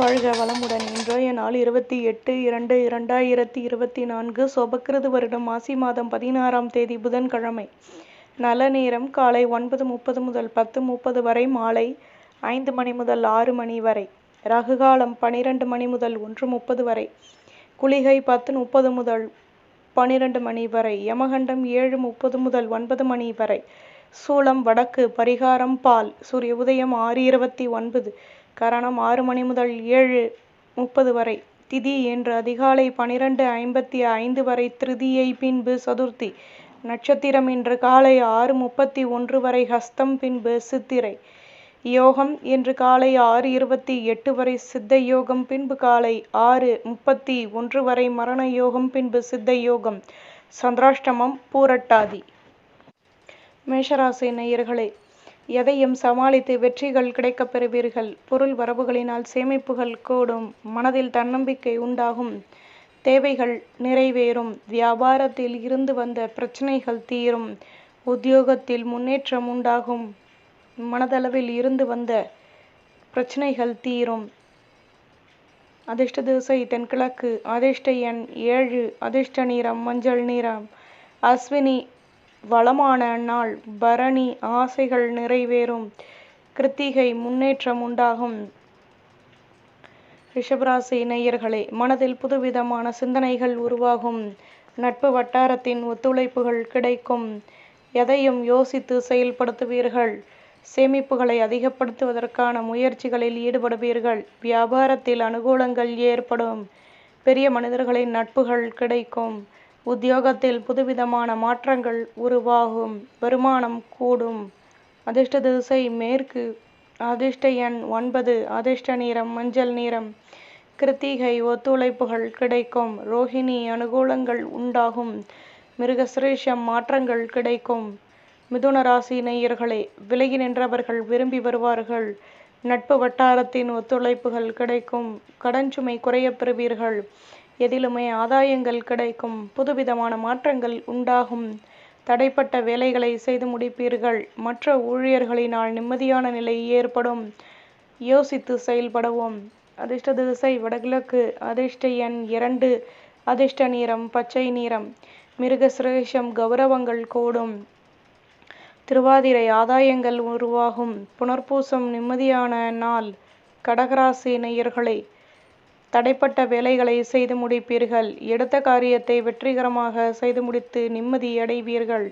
வாழ்க வளமுடன். இன்றைய நாள் இருபத்தி எட்டு இரண்டு இரண்டாயிரத்தி இருபத்தி நான்கு சொபக்கிருது வருடம் மாசி மாதம் பதினாறாம் தேதி புதன்கிழமை. நல்ல நேரம் காலை ஒன்பது முப்பது முதல் பத்து முப்பது வரை மாலை ஐந்து மணி முதல் ஆறு மணி வரை ரகுகாலம் பனிரெண்டு மணி முதல் ஒன்று முப்பது வரை குளிகை பத்து முப்பது முதல் பனிரெண்டு மணி வரை யமகண்டம் ஏழு முப்பது முதல் ஒன்பது மணி வரை சூளம் வடக்கு பரிகாரம் பால் சூரிய உதயம் ஆறு இருபத்தி ஒன்பது கரணம் ஆறு மணி முதல் ஏழு முப்பது வரை. திதி என்று அதிகாலை பனிரெண்டு ஐம்பத்தி ஐந்து வரை திருதியை பின்பு சதுர்த்தி. நட்சத்திரம் இன்று காலை ஆறு முப்பத்தி ஒன்று வரை ஹஸ்தம் பின்பு சித்திரை. யோகம் இன்று காலை ஆறு இருபத்தி எட்டு வரை சித்த யோகம் பின்பு காலை ஆறு முப்பத்தி ஒன்று வரை மரண யோகம் பின்பு சித்த யோகம். சந்திராஷ்டமம் பூரட்டாதி. மேஷராசி நேயர்களே எதையும் சமாளித்து வெற்றிகள் கிடைக்கப் பெறுவீர்கள். பொருள் வரவுகளினால் சேமிப்புகள் கூடும். மனதில் தன்னம்பிக்கை உண்டாகும். தேவைகள் நிறைவேறும். வியாபாரத்தில் இருந்து வந்த பிரச்சனைகள் தீரும். உத்தியோகத்தில் முன்னேற்றம் உண்டாகும். மனதளவில் இருந்து வந்த பிரச்சனைகள் தீரும். அதிர்ஷ்ட திசை தென்கிழக்கு அதிர்ஷ்ட எண் ஏழு. அதிர்ஷ்ட நிறம் மஞ்சள் நிறம். அஸ்வினி வளமான நாள் பரணி ஆசைகள் நிறைவேறும் கிருத்திகை முன்னேற்றம் உண்டாகும். ரிஷபராசி நேயர்களே மனதில் புதுவிதமான சிந்தனைகள் உருவாகும். நட்பு வட்டாரத்தின் ஒத்துழைப்புகள் கிடைக்கும். எதையும் யோசித்து செயல்படுத்துவீர்கள். சேமிப்புகளை அதிகப்படுத்துவதற்கான முயற்சிகளில் ஈடுபடுவீர்கள். வியாபாரத்தில் அனுகூலங்கள் ஏற்படும். பெரிய மனிதர்களின் நட்புகள் கிடைக்கும். உத்தியோகத்தில் புதுவிதமான மாற்றங்கள் உருவாகும். வருமானம் கூடும். அதிர்ஷ்ட திசை மேற்கு. அதிர்ஷ்ட எண் ஒன்பது. அதிர்ஷ்ட நிறம் மஞ்சள் நிறம். கிருத்திகை ஒத்துழைப்புகள் கிடைக்கும். ரோஹிணி அனுகூலங்கள் உண்டாகும். மிருகசிரேஷம் மாற்றங்கள் கிடைக்கும். மிதுன ராசி நேயர்களே விலகி நின்றவர்கள் விரும்பி வருவார்கள். நட்பு வட்டாரத்தின் ஒத்துழைப்புகள் கிடைக்கும். கடன் சுமை குறையப் பெறுவீர்கள். எதிலுமே ஆதாயங்கள் கிடைக்கும். புதுவிதமான மாற்றங்கள் உண்டாகும். தடைப்பட்ட வேலைகளை செய்து முடிப்பீர்கள். மற்ற ஊழியர்களினால் நிம்மதியான நிலை ஏற்படும். யோசித்து செயல்படவும். அதிர்ஷ்ட திசை வடகிழக்கு. அதிர்ஷ்ட எண் இரண்டு. அதிர்ஷ்ட நிறம் பச்சை நிறம். மிருகசிரேஷம் கௌரவங்கள் கூடும். திருவாதிரை ஆதாயங்கள் உருவாகும். புனர்பூசம் நிம்மதியான நாள். கடகராசி நேயர்களே தடைப்பட்ட வேலைகளை செய்து முடிப்பீர்கள். எடுத்த காரியத்தை வெற்றிகரமாக செய்து முடித்து நிம்மதி அடைவீர்கள்.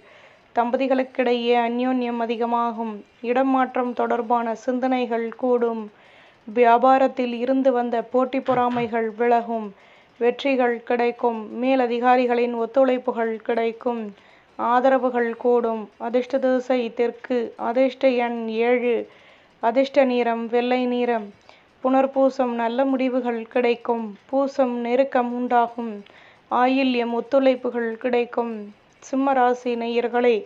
தம்பதிகளுக்கிடையே அந்யோன்யம் அதிகமாகும். இடம் மாற்றம் தொடர்பான சிந்தனைகள் கூடும். வியாபாரத்தில் இருந்து வந்த போட்டி பொறாமைகள் விலகும். வெற்றிகள் கிடைக்கும். மேலதிகாரிகளின் ஒத்துழைப்புகள் கிடைக்கும். ஆதரவுகள் கூடும். அதிர்ஷ்ட திசை தெற்கு. அதிர்ஷ்ட எண் ஏழு. அதிர்ஷ்ட நிறம் வெள்ளை நிறம். புனர்பூசம் நல்ல முடிவுகள் கிடைக்கும். பூசம் நெருக்கம் உண்டாகும். ஆயில்யம் ஒத்துழைப்புகள் கிடைக்கும். சிம்ம ராசி நேயர்களே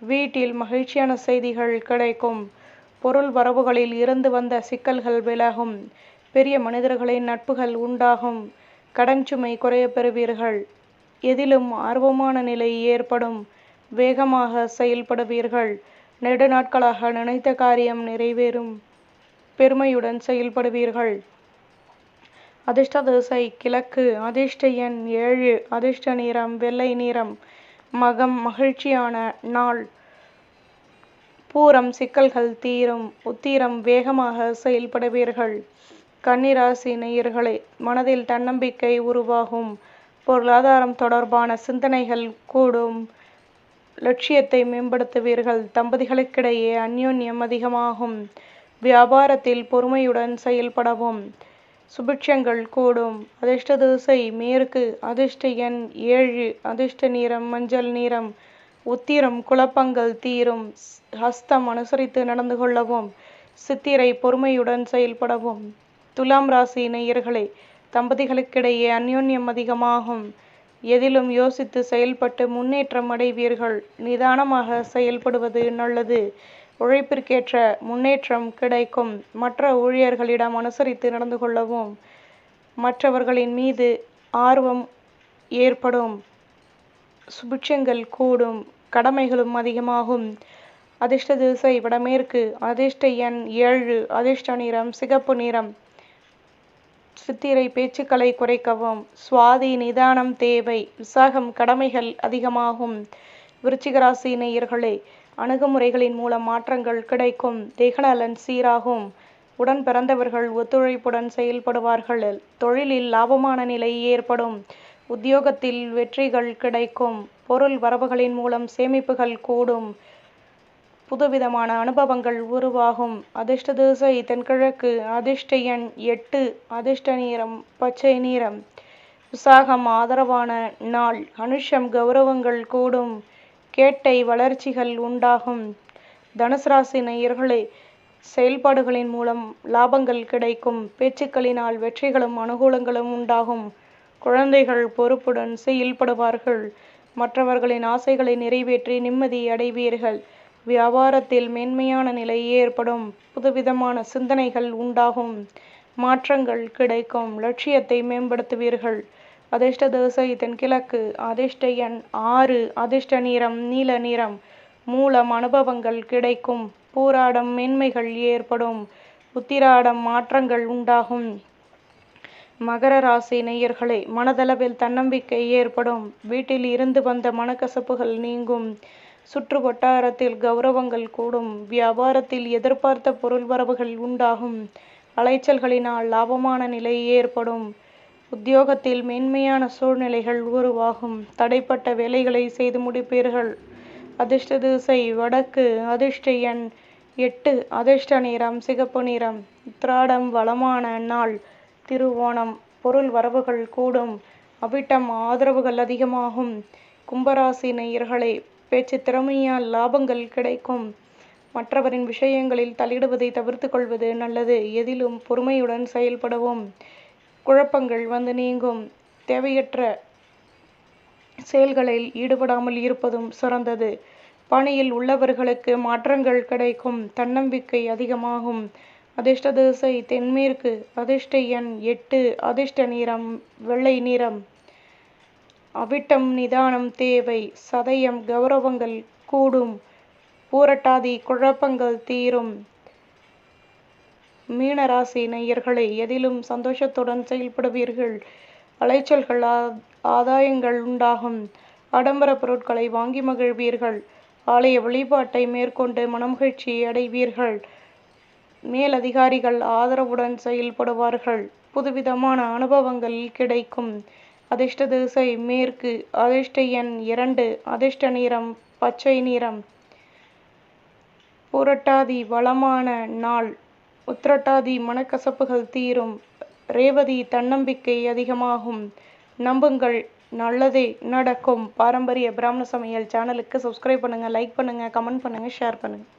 வீட்டில் மகிழ்ச்சியான செய்திகள் கிடைக்கும். பொருள் வரவுகளில் இருந்து வந்த சிக்கல்கள் விலகும். பெரிய மனிதர்களின் நட்புகள் உண்டாகும். கடன் சுமை குறைய பெறுவீர்கள். எதிலும் ஆர்வமான நிலை ஏற்படும். வேகமாக செயல்படுவீர்கள். நெடுநாட்களாக நினைத்த காரியம் நிறைவேறும். பெருமையுடன் செயல்படுவீர்கள். அதிர்ஷ்ட திசை கிழக்கு. அதிர்ஷ்ட எண் ஏழு. அதிர்ஷ்ட நிறம் வெள்ளை நிறம் மகம் மகிழ்ச்சியான நாள். பூரம் சிக்கல்கள் தீரும். உத்திரம் வேகமாக செயல்படுவீர்கள். கன்னிராசி நேயர்களே மனதில் தன்னம்பிக்கை உருவாகும். பொருளாதாரம் தொடர்பான சிந்தனைகள் கூடும். லட்சியத்தை மேம்படுத்துவீர்கள். தம்பதிகளுக்கிடையே அந்யோன்யம் அதிகமாகும். வியாபாரத்தில் பொறுமையுடன் செயல்படவும். சுபிட்சங்கள் கூடும். அதிர்ஷ்ட திசை மேற்கு. அதிர்ஷ்ட எண் ஏழு. அதிர்ஷ்ட நிறம் மஞ்சள் நிறம். உத்திரம் குழப்பங்கள் தீரும். ஹஸ்தம் அனுசரித்து நடந்து கொள்ளவும். சித்திரை பொறுமையுடன் செயல்படவும். துலாம் ராசி நேயர்களே தம்பதிகளுக்கிடையே அந்யோன்யம் அதிகமாகும். எதிலும் யோசித்து செயல்பட்டு முன்னேற்றம் அடைவீர்கள். நிதானமாக செயல்படுவது நல்லது. உழைப்பிற்கேற்ற முன்னேற்றம் கிடைக்கும். மற்ற ஊழியர்களிடம் அனுசரித்து நடந்து கொள்ளவும் மற்றவர்களின் மீது ஆர்வம் ஏற்படும். சுபிட்சங்கள் கூடும். கடமைகளும் அதிகமாகும். அதிர்ஷ்ட திசை வடமேற்கு. அதிர்ஷ்ட எண் ஏழு. அதிர்ஷ்ட நிறம் சிகப்பு நிறம். சித்திரை பேச்சுக்களை குறைக்கவும். சுவாதி நிதானம் தேவை. விசாகம் கடமைகள் அதிகமாகும். விருச்சிகராசி நேயர்களே அணுகுமுறைகளின் மூலம் மாற்றங்கள் கிடைக்கும். தேகநலன் சீராகும். உடன் பிறந்தவர்கள் ஒத்துழைப்புடன் செயல்படுவார்கள். தொழிலில் லாபமான நிலை ஏற்படும். உத்தியோகத்தில் வெற்றிகள் கிடைக்கும். பொருள் வரவுகளின் மூலம் சேமிப்புகள் கூடும். புதுவிதமான அனுபவங்கள் உருவாகும். அதிர்ஷ்ட திசை தென்கிழக்கு. அதிர்ஷ்ட எண் எட்டு. அதிர்ஷ்ட நிறம் பச்சை நிறம். விசாகம் ஆதரவான நாள். அனுஷம் கௌரவங்கள் கூடும். கேட்டை வளர்ச்சிகள் உண்டாகும். தனுசு ராசி நேயர்களே செயல்பாடுகளின் மூலம் லாபங்கள் கிடைக்கும். பேச்சுக்களினால் வெற்றிகளும் அனுகூலங்களும் உண்டாகும். குழந்தைகள் பொறுப்புடன் செயல்படுவார்கள். மற்றவர்களின் ஆசைகளை நிறைவேற்றி நிம்மதி அடைவீர்கள். வியாபாரத்தில் மேன்மையான நிலை ஏற்படும். புதுவிதமான சிந்தனைகள் உண்டாகும். மாற்றங்கள் கிடைக்கும். லட்சியத்தை மேம்படுத்துவீர்கள். அதிர்ஷ்ட திசை தென்கிழக்கு அதிர்ஷ்ட எண் ஆறு. அதிர்ஷ்ட நிறம் நீல நிறம். மூலம் அனுபவங்கள் கிடைக்கும். பூராடம் மேன்மைகள் ஏற்படும். உத்திராடம் மாற்றங்கள் உண்டாகும். மகர ராசி நேயர்களே மனதளவில் தன்னம்பிக்கை ஏற்படும். வீட்டில் இருந்து வந்த மனக்கசப்புகள் நீங்கும். சுற்று வட்டாரத்தில் கௌரவங்கள் கூடும். வியாபாரத்தில் எதிர்பார்த்த பொருள் வரவுகள் உண்டாகும். அலைச்சல்களினால் லாபமான நிலை ஏற்படும். உத்தியோகத்தில் மேன்மையான சூழ்நிலைகள் உருவாகும். தடைப்பட்ட வேலைகளை செய்து முடிப்பீர்கள். அதிர்ஷ்ட திசை வடக்கு அதிர்ஷ்ட எண் எட்டு அதிர்ஷ்ட நிறம் சிகப்பு நிறம். உத்திராடம் வளமான நாள் திருவோணம். பொருள் வரவுகள் கூடும். அவிட்டம் ஆதரவுகள் அதிகமாகும். கும்பராசி நேயர்களே பேச்சு திறமையால் லாபங்கள் கிடைக்கும். மற்றவரின் விஷயங்களில் தலையிடுவதை தவிர்த்து கொள்வது நல்லது. எதிலும் பொறுமையுடன் செயல்படவும். குழப்பங்கள் வந்து நீங்கும். தேவையற்ற செயல்களில் ஈடுபடாமல் இருப்பதும் சிறந்தது. பணியில் உள்ளவர்களுக்கு மாற்றங்கள் கிடைக்கும். தன்னம்பிக்கை அதிகமாகும். அதிர்ஷ்ட திசை தென்மேற்கு. அதிர்ஷ்ட எண் எட்டு. அதிர்ஷ்ட நிறம் வெள்ளை நிறம். அவிட்டம் நிதானம் தேவை. சதயம் கௌரவங்கள் கூடும். பூரட்டாதி குழப்பங்கள் தீரும். மீனராசி நேயர்களை எதிலும் சந்தோஷத்துடன் செயல்படுவீர்கள். அலைச்சல்கள் ஆதாயங்கள் உண்டாகும். ஆடம்பர பொருட்களை வாங்கி மகிழ்வீர்கள். ஆலய வழிபாட்டை மேற்கொண்டு மனமகிழ்ச்சி அடைவீர்கள். மேலதிகாரிகள் ஆதரவுடன் செயல்படுவார்கள். புதுவிதமான அனுபவங்கள் கிடைக்கும். அதிர்ஷ்ட திசை மேற்கு அதிர்ஷ்ட எண் இரண்டு அதிர்ஷ்ட நிறம் பச்சை நிறம். புரட்டாதி வளமான நாள். உத்திரட்டாதி மனக்கசப்புகள் தீரும். ரேவதி தன்னம்பிக்கை அதிகமாகும். நம்புங்கள் நல்லதே நடக்கும். பாரம்பரிய பிராமண சமையல் சேனலுக்கு சப்ஸ்கிரைப் பண்ணுங்கள் லைக் பண்ணுங்கள் கமெண்ட் பண்ணுங்கள் ஷேர் பண்ணுங்கள்